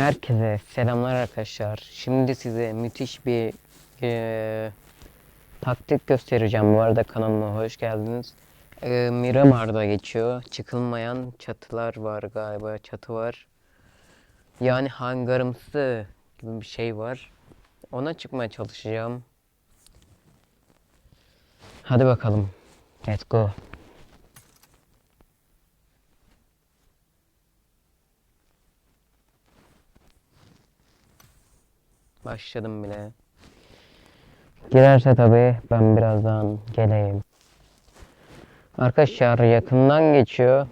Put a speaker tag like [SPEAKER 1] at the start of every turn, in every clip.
[SPEAKER 1] Herkese selamlar arkadaşlar. Şimdi size müthiş bir eee, taktik göstereceğim. Bu arada kanalıma hoş geldiniz. Eee Miramar'da geçiyor. Çıkılmayan çatılar var galiba. Çatı var. Yani hangarımsı gibi bir şey var. Ona çıkmaya çalışacağım. Hadi bakalım. Let's go. Başladım bile. Girerse tabii ben birazdan geleyim. Arkadaşlar yakından geçiyor.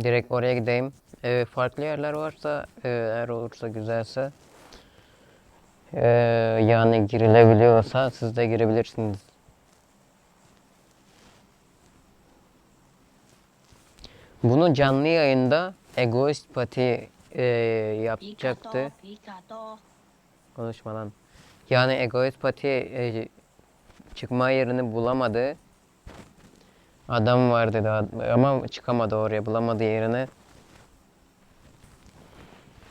[SPEAKER 1] Direkt oraya gideyim. Ee, farklı yerler varsa e, eğer olursa güzelse e, yani girilebiliyorsa siz de girebilirsiniz. Bunu canlı yayında Egoist Pati e, yapacaktı.
[SPEAKER 2] Pikato.
[SPEAKER 1] Konuşma lan. Yani Egoist Pati e, çıkma yerini bulamadı. Adam var dedi ad- ama çıkamadı oraya bulamadı yerini.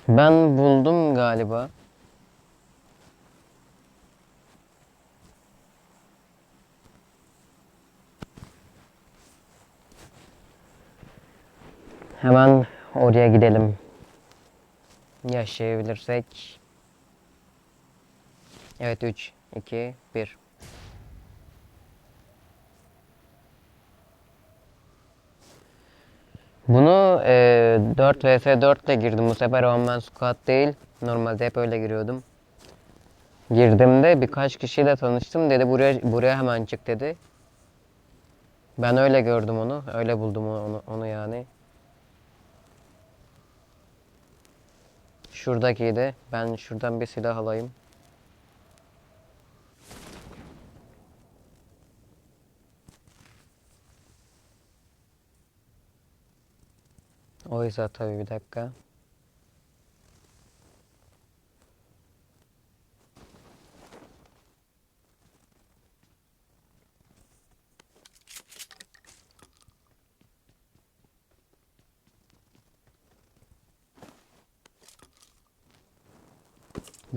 [SPEAKER 1] Ben buldum galiba. Hemen oraya gidelim. Yaşayabilirsek. Evet 3, 2, 1. Bunu e, 4 vs 4 ile girdim. Bu sefer one man squad değil. Normalde hep öyle giriyordum. Girdiğimde birkaç kişiyle tanıştım. Dedi buraya buraya hemen çık dedi. Ben öyle gördüm onu. Öyle buldum onu, onu yani. Şuradakiydi. Ben şuradan bir silah alayım. Oysa tabii bir dakika.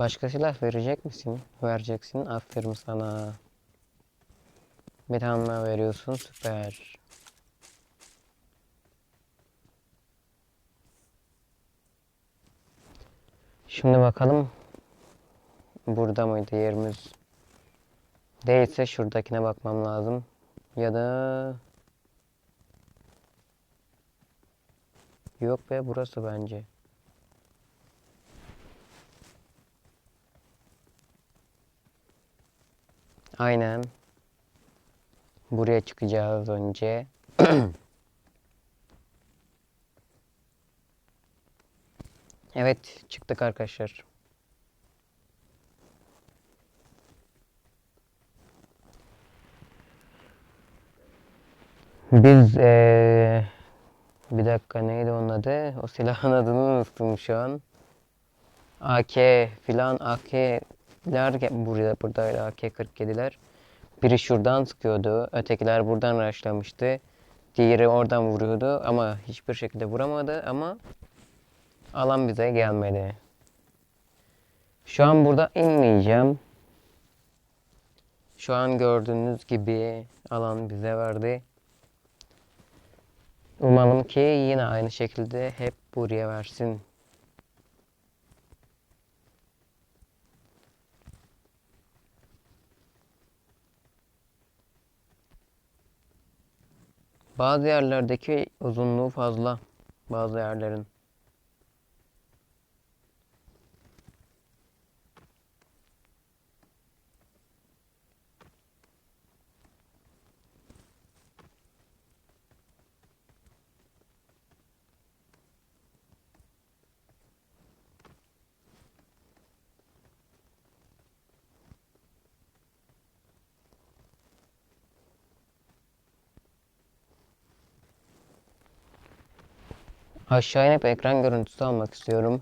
[SPEAKER 1] Başka silah verecek misin? Vereceksin. Aferin sana. Bir tane veriyorsun. Süper. Şimdi bakalım. Burada mıydı yerimiz? Değilse şuradakine bakmam lazım. Ya da... Yok be burası bence. Aynen. Buraya çıkacağız önce. Evet, çıktık arkadaşlar. Biz eee bir dakika neydi onun adı? O silahın adını unuttum şu an. AK filan AK'ler ge- burada buradaydı AK-47'ler. Biri şuradan sıkıyordu, ötekiler buradan rushlamıştı. Diğeri oradan vuruyordu ama hiçbir şekilde vuramadı ama alan bize gelmedi. Şu an burada inmeyeceğim. Şu an gördüğünüz gibi alan bize verdi. Umalım ki yine aynı şekilde hep buraya versin. Bazı yerlerdeki uzunluğu fazla. Bazı yerlerin. Aşağı inip ekran görüntüsü almak istiyorum.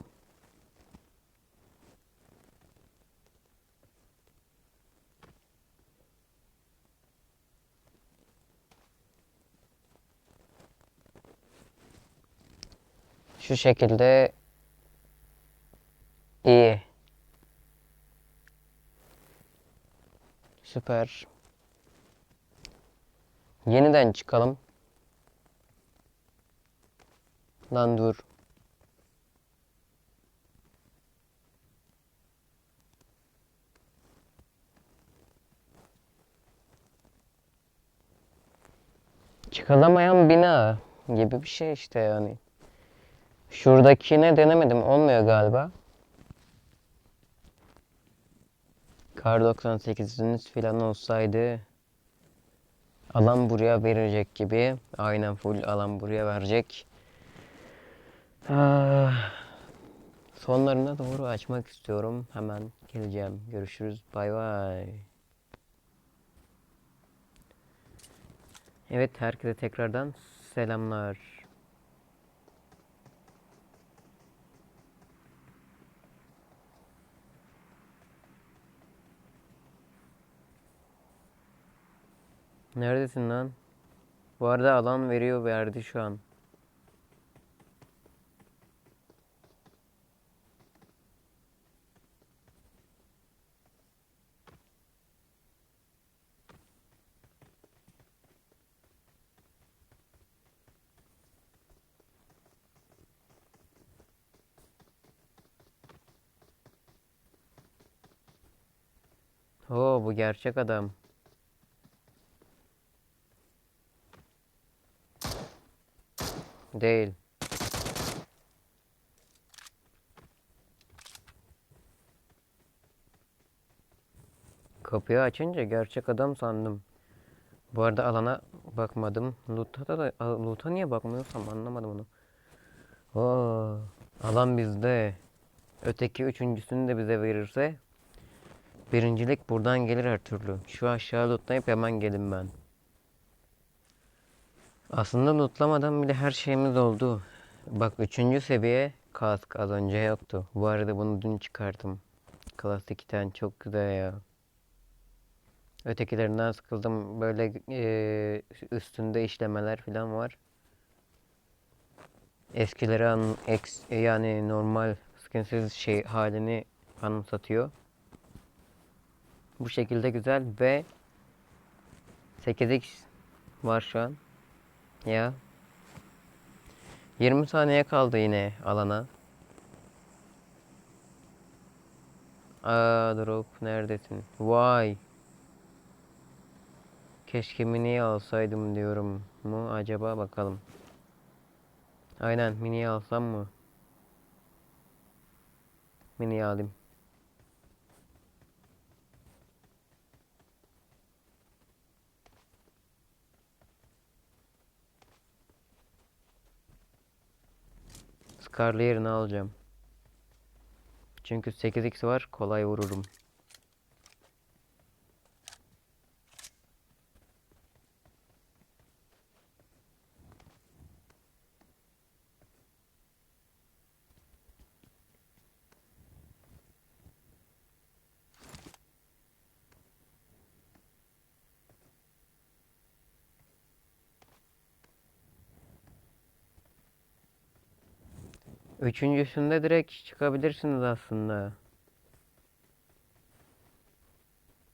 [SPEAKER 1] Şu şekilde iyi. Süper. Yeniden çıkalım. Lan dur. Çıkılamayan bina gibi bir şey işte yani. Şuradakine denemedim. Olmuyor galiba. Kar 98'iniz falan olsaydı alan buraya verecek gibi. Aynen full alan buraya verecek. Ah, Sonlarına doğru açmak istiyorum. Hemen geleceğim. Görüşürüz. Bay bay. Evet herkese tekrardan selamlar. Neredesin lan? Bu arada alan veriyor verdi şu an. Oo bu gerçek adam. Değil. Kapıyı açınca gerçek adam sandım. Bu arada alana bakmadım. Loot'a da, loot'a niye bakmıyorsam anlamadım onu. Oo, alan bizde. Öteki üçüncüsünü de bize verirse birincilik buradan gelir her türlü. Şu aşağı lootlayıp hemen gelin ben. Aslında lootlamadan bile her şeyimiz oldu. Bak üçüncü seviye kask az önce yoktu. Bu arada bunu dün çıkarttım. Klasik 2'ten çok güzel ya. Ötekilerinden sıkıldım. Böyle eee, üstünde işlemeler falan var. Eskileri an, eks, yani normal skinsiz şey halini anımsatıyor. Bu şekilde güzel ve 8x var şu an. Ya. 20 saniye kaldı yine alana. Aa drop neredesin? Vay. Keşke mini'yi alsaydım diyorum mu acaba bakalım. Aynen mini'yi alsam mı? Mini'yi alayım. Scar'lı yerini alacağım. Çünkü 8x var kolay vururum. Üçüncüsünde direkt çıkabilirsiniz aslında.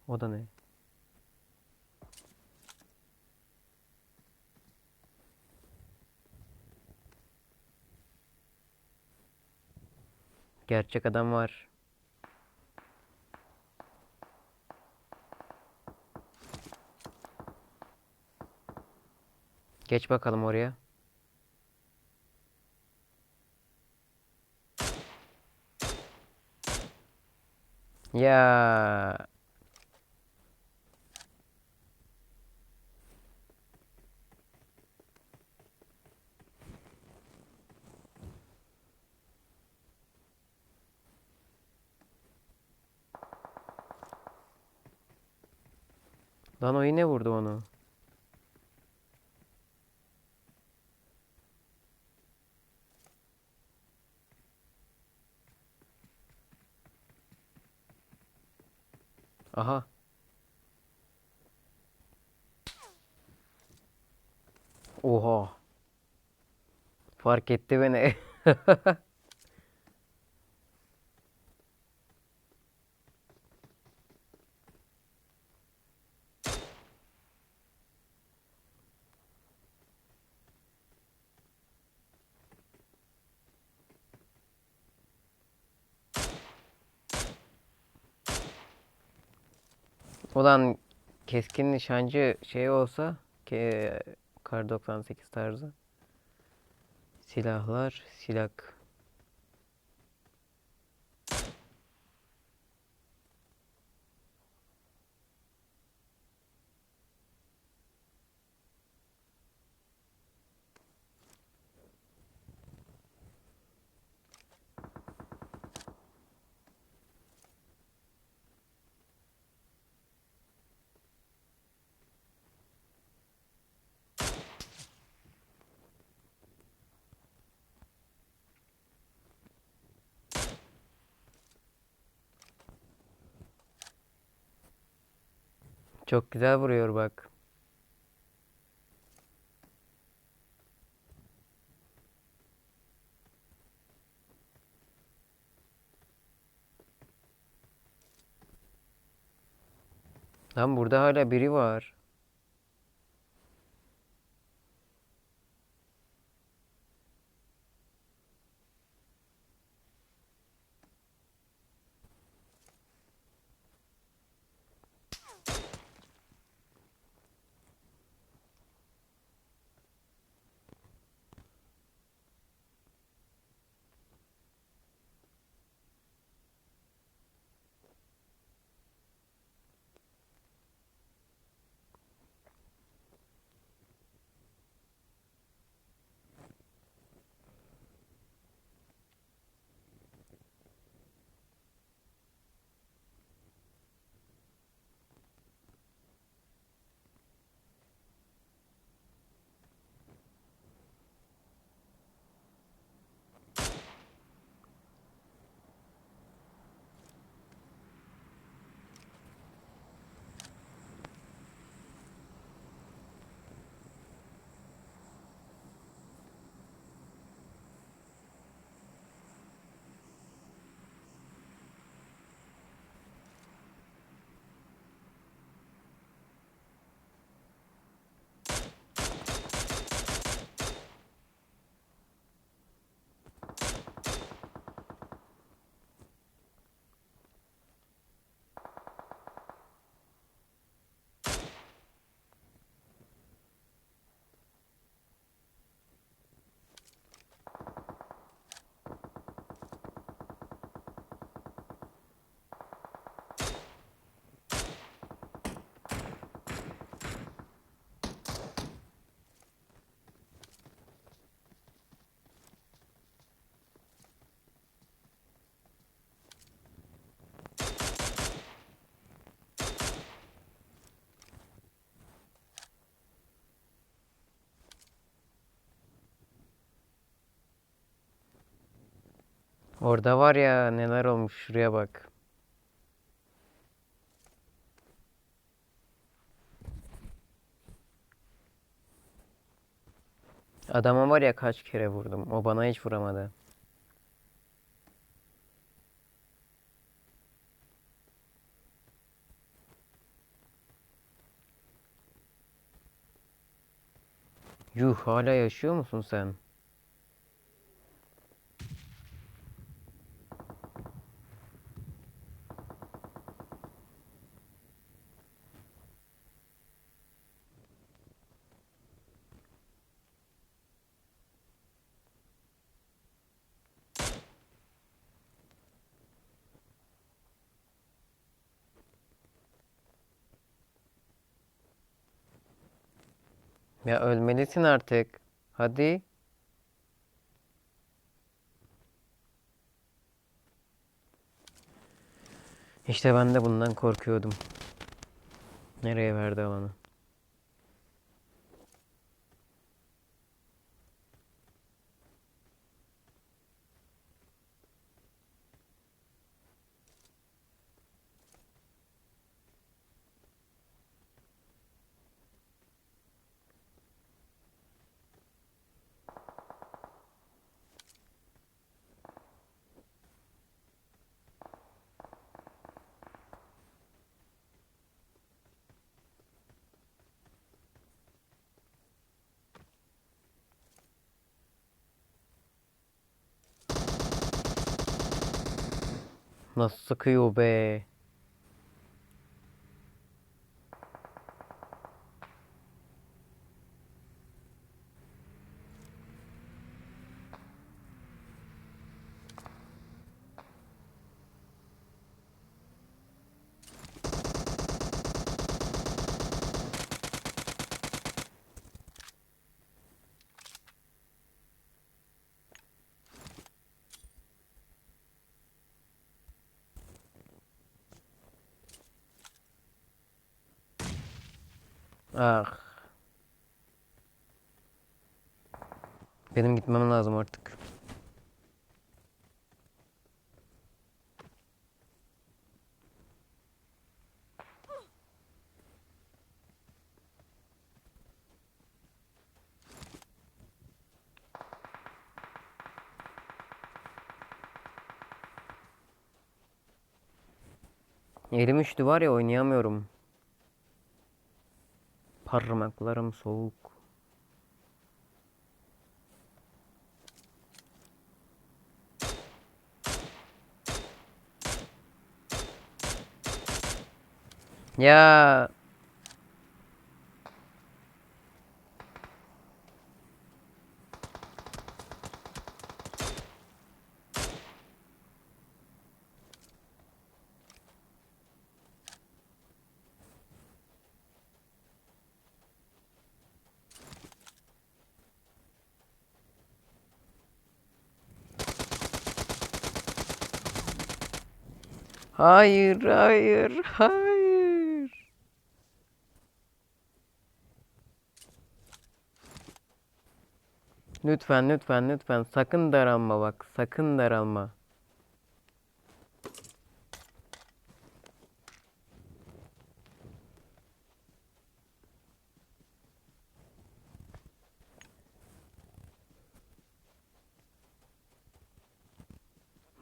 [SPEAKER 1] O da ne? Gerçek adam var. Geç bakalım oraya. Ya Lan o yine vurdu onu. Aha. Oha. Fark etti beni. Ulan keskin nişancı şey olsa ki Kar 98 tarzı. Silahlar silak çok güzel vuruyor bak. Lan burada hala biri var. Orada var ya neler olmuş şuraya bak. Adama var ya kaç kere vurdum. O bana hiç vuramadı. Yuh hala yaşıyor musun sen? Ya ölmelisin artık. Hadi. İşte ben de bundan korkuyordum. Nereye verdi alanı? 那四克油呗 Ah. Benim gitmem lazım artık. Elim üşüdü var ya oynayamıyorum. Parmaklarım soğuk. Ya hayır hayır hayır. Lütfen lütfen lütfen sakın daralma bak sakın daralma.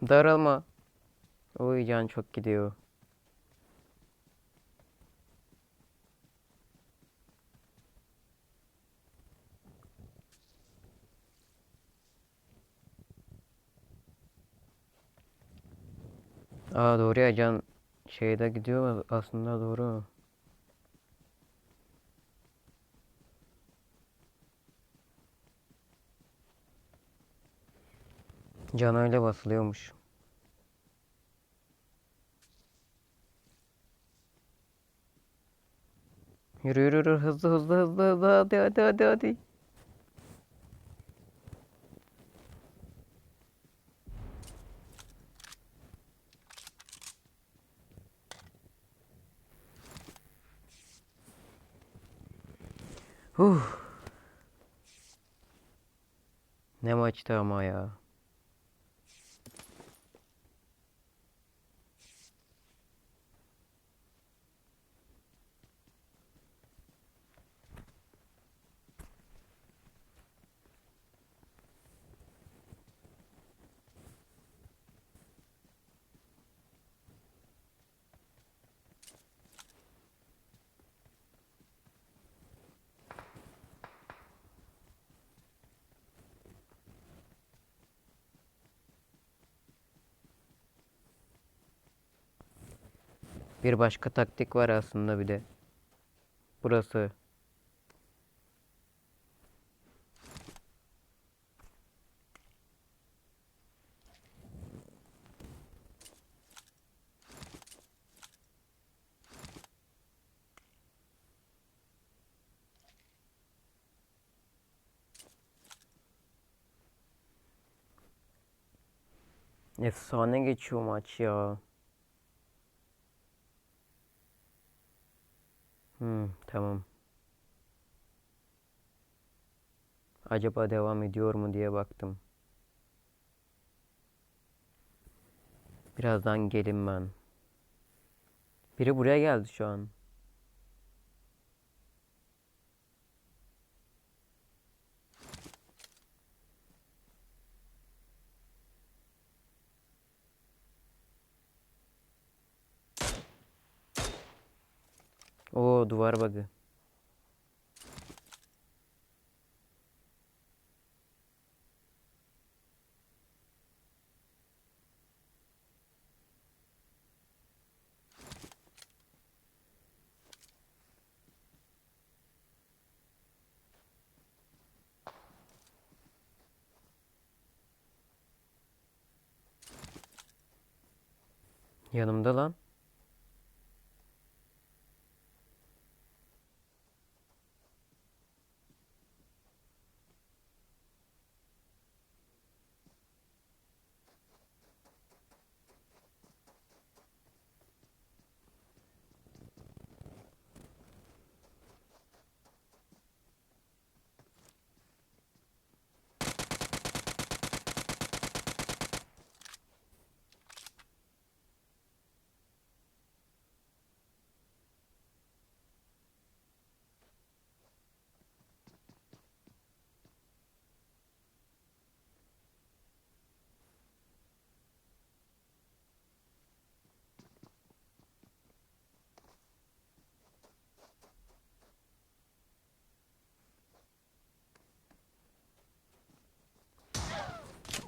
[SPEAKER 1] Daralma. Oy can çok gidiyor. Aa doğru ya can şeyde gidiyor aslında doğru. Can öyle basılıyormuş. Yürü yürü yürü hızlı hızlı hızlı hızlı hadi hadi hadi hadi. Huh. Ne maçtı ama ya. Bir başka taktik var aslında bir de. Burası. Efsane geçiyor maç ya. Hmm, tamam. Acaba devam ediyor mu diye baktım. Birazdan gelin ben. Biri buraya geldi şu an. o duvar bug'ı. Yanımda lan.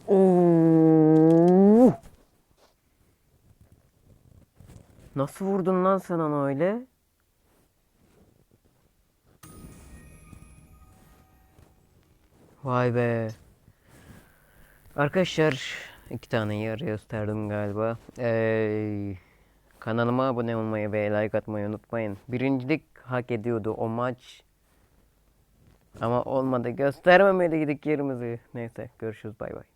[SPEAKER 1] Oo! Nasıl vurdun lan sen onu öyle? Vay be. Arkadaşlar iki tane yer gösterdim galiba. Ee, kanalıma abone olmayı ve like atmayı unutmayın. Birincilik hak ediyordu o maç. Ama olmadı. Göstermemeliydik yerimizi. Neyse görüşürüz bay bay.